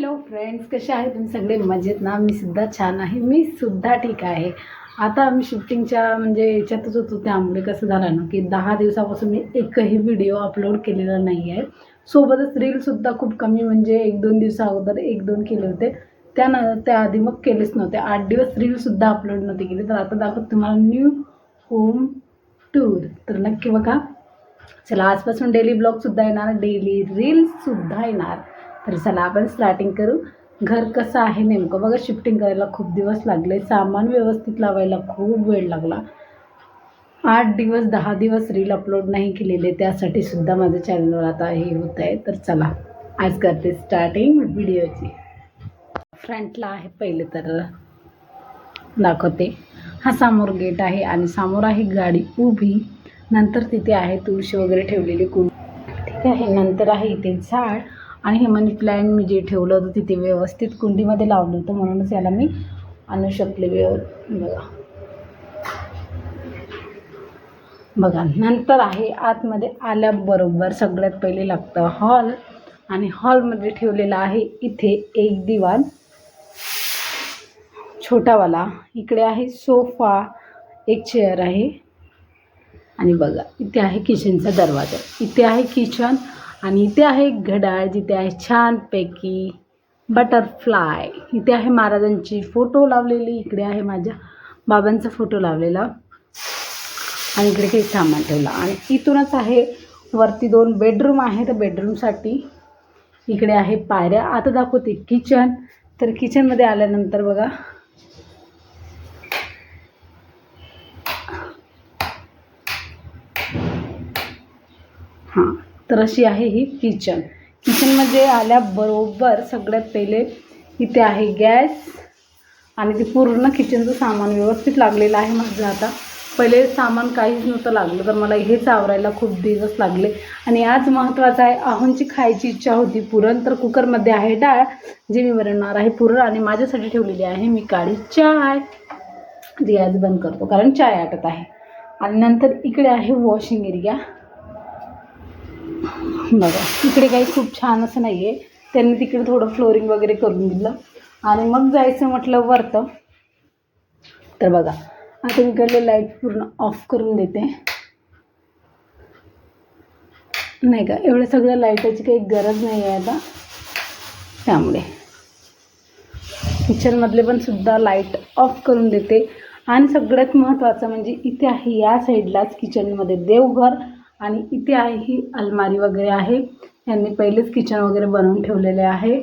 Hello friends कसे आहे तुम्ही? सगळे मजेत ना? मी सुद्धा छान आहे. मी सुद्धा ठीक आहे. आता आम्ही शिफ्टिंगच्या म्हणजे याच्यातच होतो. त्यामुळे कसं झालं ना की दहा दिवसापासून मी एकही व्हिडिओ अपलोड केलेला नाही आहे सोबतच रीलसुद्धा खूप कमी म्हणजे एक दोन दिवसा अगोदर एक दोन केले होते. त्यान त्याआधी मग केलेच नव्हते. आठ दिवस रीलसुद्धा अपलोड नव्हते केले. तर आता दाखवत तुम्हाला न्यू होम टूर तर नक्की बघा. चला आजपासून डेली ब्लॉगसुद्धा येणार. डेली रील्ससुद्धा येणार. तर चला आपण स्टार्टिंग करू. घर कसं आहे नेमकं? बघा शिफ्टिंग करायला खूप दिवस लागले. सामान व्यवस्थित लावायला खूप वेळ लागला. आठ दिवस दहा दिवस रील अपलोड नाही केलेले. त्यासाठी सुद्धा माझ्या चॅनलवर आता हे होत आहे. तर चला आज करते स्टार्टिंग व्हिडिओची फ्रंटला आहे पहिले तर. दाखवते. हा समोर गेट आहे आणि समोर आहे गाडी उभी. नंतर तिथे आहे तुळशी वगैरे ठेवलेली कुंड. ठीक आहे नंतर आहे इथे झाड. आणि हे म्हणजे मनी प्लॅन मी जे ठेवलं होतं तिथे व्यवस्थित कुंडीमध्ये लावलं होतं म्हणूनच याला मी आणू शकले व्यव बघा. बघा नंतर आहे आतमध्ये आल्याबरोबर सगळ्यात पहिले लागतं हॉल आणि हॉलमध्ये ठेवलेला आहे इथे एक दिवाण छोटावाला. इकडे आहे सोफा एक चेअर आहे. आणि बघा इथे आहे किचनचा दरवाजा. इथे आहे किचन आणि इथे आहे घड्याळ जिथे आहे छानपैकी बटरफ्लाय. इथे आहे महाराजांची फोटो लावलेली. इकडे आहे माझ्या बाबांचा फोटो लावलेला. आणि इकडे काही सामान ठेवला. आणि इथूनच आहे वरती दोन बेडरूम आहे तर बेडरूमसाठी इकडे आहे पायऱ्या. आता दाखवते किचन तर किचनमध्ये आल्यानंतर बघा हां तर अशी आहे ही किचन. किचनमध्ये आल्याबरोबर सगळ्यात पहिले इथे आहे गॅस आणि ते पूर्ण किचनचं सामान व्यवस्थित लागलेलं आहे माझं आता. पहिले सामान काहीच नव्हतं लागलं तर मला हेच आवरायला खूप दिवस लागले. आणि आज महत्त्वाचं आहे आहोंची खायची इच्छा होती पुरण. तर कुकरमध्ये आहे डाळ जे मी बनवणार आहे पुरण आणि माझ्यासाठी ठेवलेली आहे मी काळी चाय. जी आज बंद करतो कारण चाय आटत आहे. आणि नंतर इकडे आहे वॉशिंग एरिया. बघा इकडे काही खूप छान असं नाही आहे त्यांनी तिकडे थोडं फ्लोरिंग वगैरे करून दिलं. आणि मग जायचं म्हटलं वरतं. तर बघा आता इकडले लाइट पूर्ण ऑफ करून देते. नाही का एवढं सगळ्या लाईटाची काही गरज नाही आहे आता. त्यामुळे. किचनमधले पण सुद्धा लाइट ऑफ करून देते. आणि सगळ्यात महत्त्वाचं म्हणजे इथे आहे या साईडलाच किचनमध्ये देवघर. आणि इथे आहे ही अलमारी वगैरे आहे. यांनी पहिलेच किचन वगैरे बनवून ठेवलेले आहे.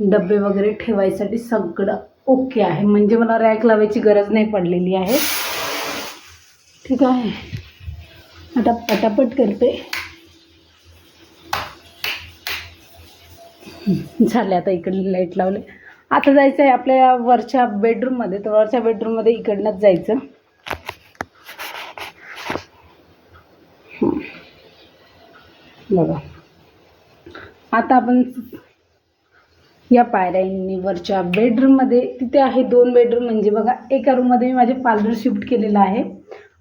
डबे वगैरे ठेवायसाठी सगळं ओके आहे. म्हणजे मला रॅक लावायची गरज नाही पडलेली आहे. ठीक आहे. आता पटापट करते. झाले आता इकडे लाइट लावले. आता जायचं आहे आपल्या वरच्या बेडरूममध्ये तर वरच्या बेडरूममध्ये इकडनंच जायचं. बघा. आता आपण या पायऱ्यांनी वरच्या बेडरूममध्ये तिथे आहे दोन बेडरूम म्हणजे बघा एका रूममध्ये मी माझे पार्लर शिफ्ट केलेलं आहे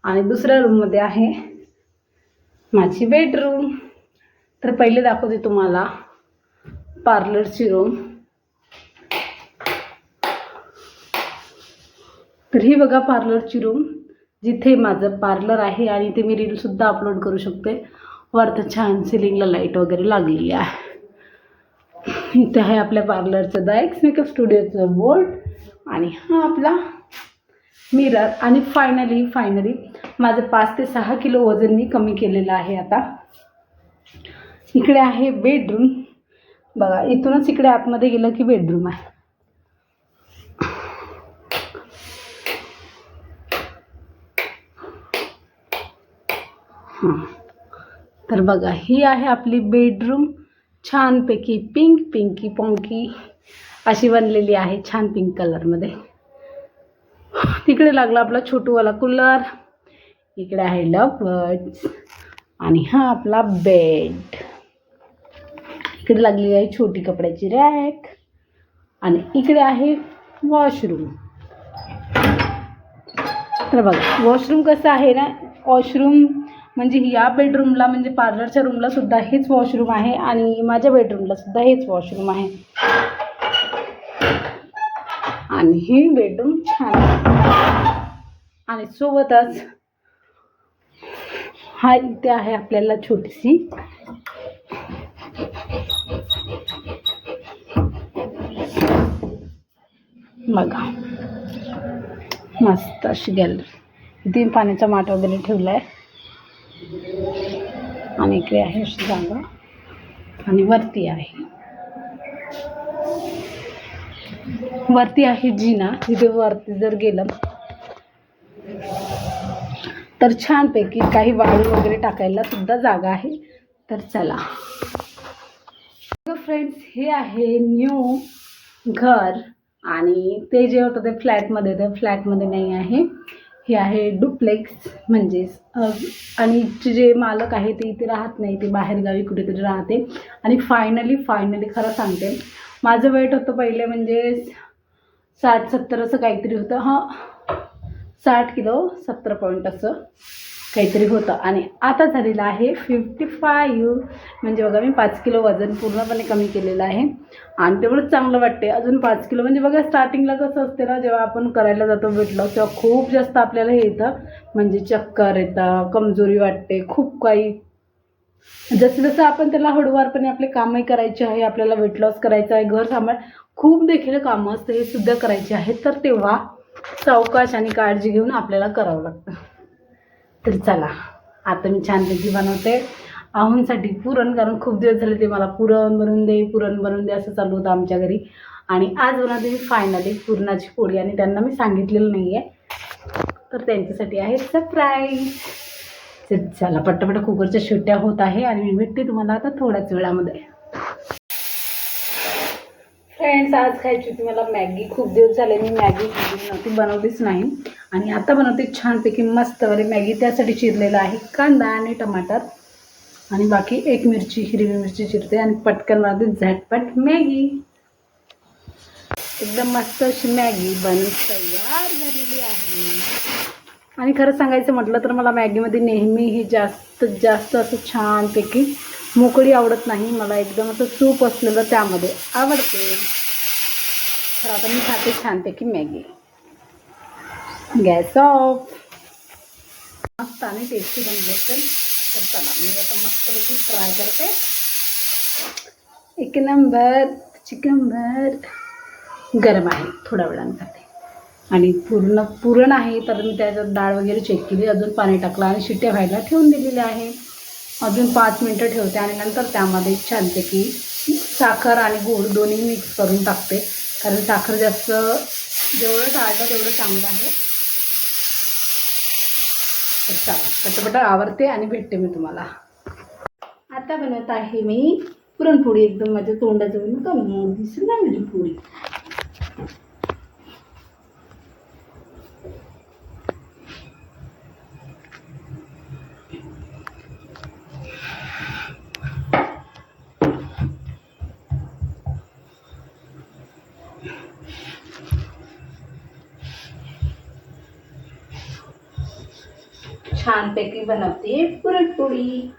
आणि दुसऱ्या रूममध्ये आहे माझी बेडरूम तर पहिले दाखवते तुम्हाला पार्लरची रूम तर ही बघा पार्लरची रूम जिथे माझं पार्लर आहे आणि इथे मी रीलसुद्धा अपलोड करू शकते. वरतं छान सिलिंगला लाइट वगैरे लागलेली आहे. इथे आहे आपल्या पार्लरचं द एक्स मेकअप स्टुडिओचं बोर्ड आणि हा आपला मिरर आणि फायनली फायनली माझं पाच ते सहा किलो वजन मी कमी केलेलं आहे आता. इकडे आहे बेडरूम बघा इथूनच इकडे आतमध्ये गेलं की बेडरूम आहे. हां. तर बघा ही आहे आपली बेडरूम छानपैकी पिंक पिंकी पॉंकी अशी बनलेली आहे छान पिंक कलरमध्ये तिकडे लागला आपला छोटूवाला कूलर इकडे आहे लवबर्ड्स आणि हा आपला बेड इकडे लागलेली आहे छोटी कपड्याची रॅक आणि इकडे आहे वॉशरूम तर बघा वॉशरूम कसं आहे ना वॉशरूम म्हणजे या बेडरूमला म्हणजे पार्लरच्या रूमला सुद्धा हेच वॉशरूम आहे आणि माझ्या बेडरूमला सुद्धा हेच वॉशरूम आहे. आणि ही बेडरूम छान आहे. आणि सोबतच हा इथे आहे आपल्याला छोटीशी बघा. मस्त अशी गॅलरी. इथे पाण्याचा माठ वगैरे ठेवला आहे आणि इकडे आहे अशी जागा. आणि वरती आहे. वरती आहे जिना. तिथे वरती जर गेलं तर छानपैकी काही वाळू वगैरे टाकायला सुद्धा जागा आहे. तर चला. फ्रेंड्स हे आहे न्यू घर. आणि ते जे होतं ते फ्लॅटमध्ये ते फ्लॅटमध्ये नाही आहे. हे आहे डुप्लेक्स म्हणजेच आणि जे मालक आहे ते इथे राहत नाही ते बाहेरगावी कुठेतरी राहते. आणि फायनली फायनली खरं सांगते माझं वेट होतं पहिले म्हणजे साठ सत्तर असं काहीतरी होतं. हां साठ किलो सत्तर पॉईंट असं. काहीतरी होतं. आणि आता झालेलं आहे फिफ्टी फाईव्ह म्हणजे बघा मी पाच किलो वजन पूर्णपणे कमी केलेलं आहे. आणि तेवढंच चांगलं वाटते अजून पाच किलो म्हणजे बघा स्टार्टिंगला कसं असते ना जेव्हा आपण करायला जातो वेट लॉस तेव्हा खूप जास्त आपल्याला हे येतं. म्हणजे चक्कर येतं कमजोरी वाटते खूप काही. जसं जसं आपण त्याला हळूवारपणे आपले कामही करायचे आहे आपल्याला वेट लॉस करायचं आहे घर सांभाळ खूप देखील कामं असतं हे सुद्धा करायचे आहेत तर तेव्हा सावकाश आणि काळजी घेऊन आपल्याला करावं लागतं. तर चला आता मी छानपैकी बनवते. आहूंसाठी पुरण कारण खूप दिवस झाले ते मला पुरण बनवून दे पुरण बनवून दे असं चालू होतं आमच्या घरी. आणि आज बनवते मी फायनली पुरणाची पोळी आणि त्यांना मी सांगितलेलं नाही आहे तर त्यांच्यासाठी आहे सरप्राईज तर चला पटपट कुकरच्या शिट्ट्या होत आहे आणि मी भेटते तुम्हाला आता थोड्याच वेळामध्ये. फ्रेंड्स आज खायची होती मला मॅगी. खूप दिवस झाले मी मॅगी नव्हती बनवलीच नाही. आणि आता बनवते छानपैकी मस्तवाली मॅगी. त्यासाठी चिरलेला आहे कांदा आणि टमाटर. आणि बाकी एक मिरची हिरवी मिरची चिरते आणि पटकन बनवते झटपट मॅगी. एकदम मस्त अशी मॅगी बनून तयार झालेली आहे. आणि खरं सांगायचं म्हटलं तर मला मॅगीमध्ये नेहमी ही जास्त जास्त असं छानपैकी मोकळी आवडत नाही. मला एकदम असं सूप असलेलं त्यामध्ये आवडते. तर आता मी खाते छानपैकी मॅगी. Gas of. मस्त आणि टेस्टी बनले असेल. तर चला मी आता मस्तपैकी ट्राय करते. एक नंबर चिकनभर गरम आहे थोड्या खाते आणि पूर्ण पुरण आहे तर मी त्याच्यात डाळ वगैरे चेक केली. अजून पाणी टाकलं आणि शिट्ट्या व्हायला ठेवून दिलेल्या आहे अजून पाच मिनटं ठेवते आणि नंतर त्यामध्ये छानपैकी साखर आणि गूळ दोन्ही मिक्स करून टाकते. कारण साखर जास्त जेवढं टाळतं तेवढं चांगलं आहे. तर चला आवरते आणि भेटते मी तुम्हाला. आता बनवत आहे मी पुरणपोळी. एकदम माझ्या तोंडाजवळून कमी दिसून ना माझी पोळी? छानपैकी बनवते पुरणपोळी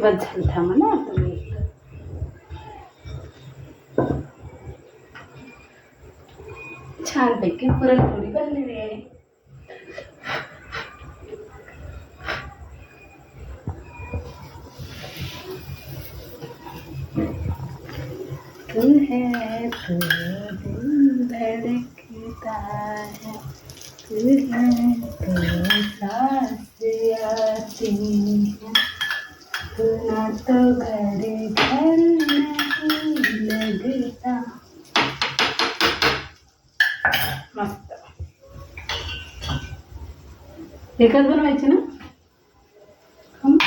बस झालं थांबा ना आता मी छानपैकी पुरणपोळी तुम्हें तो दिल धड़कता है तुम्हें तो सांस आती है तू तो घर घर नहीं लगता मस्त. एकच बनवायची ना हं?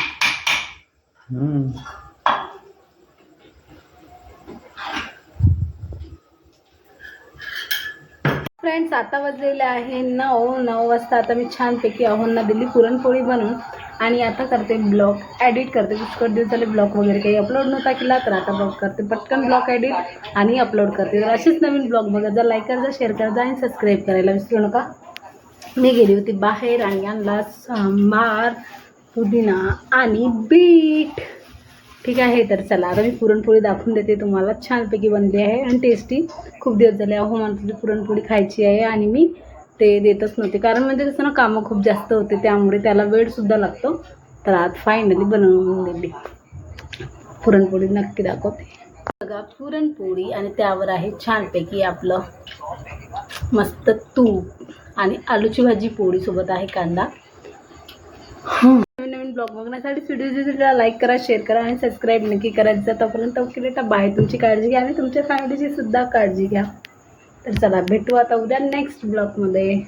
फ्रेंड्स आता वाजलेले आहे नऊ नऊ वाजता. आता मी छानपैकी अहोंना दिली पुरणपोळी बनवून. आणि आता करते ब्लॉग ॲडिट करते. पुष्कळ दिवस झाले ब्लॉग वगैरे काही अपलोड नव्हता केला तर आता ब्लॉग करते. पटकन ब्लॉग ॲडिट आणि अपलोड करते. तर असेच नवीन ब्लॉग बघा जर लाईक करा शेअर करा आणि सबस्क्राईब करायला विसरू नका. मी गेली होती बाहेर आणि आणला सांबार पुदिना आणि बीट. ठीक आहे तर चला आता मी पुरणपोळी दाखवून देते तुम्हाला. छानपैकी बनली आहे आणि टेस्टी खूप दिवस झाले अहो मला पुरणपोळी खायची आहे आणि मी ते देतच नव्हते. कारण म्हणजे कसं ना कामं खूप जास्त होते त्यामुळे त्याला वेळसुद्धा लागतो. तर आज फायनली बनवून दिली. पुरणपोळी नक्की दाखवते. बघा पुरणपोळी आणि त्यावर आहे छानपैकी आपलं मस्त तूप आणि आलूची भाजी पोळीसोबत आहे कांदा. ब्लॉग बघण्यासाठी व्हिडिओ लाईक करा शेअर करा आणि सबस्क्राईब नक्की करायचं तोपर्यंत ओके बाय तुमची काळजी घ्या आणि तुमच्या फॅमिलीची सुद्धा काळजी घ्या. तर चला भेटू आता उद्या नेक्स्ट ब्लॉगमध्ये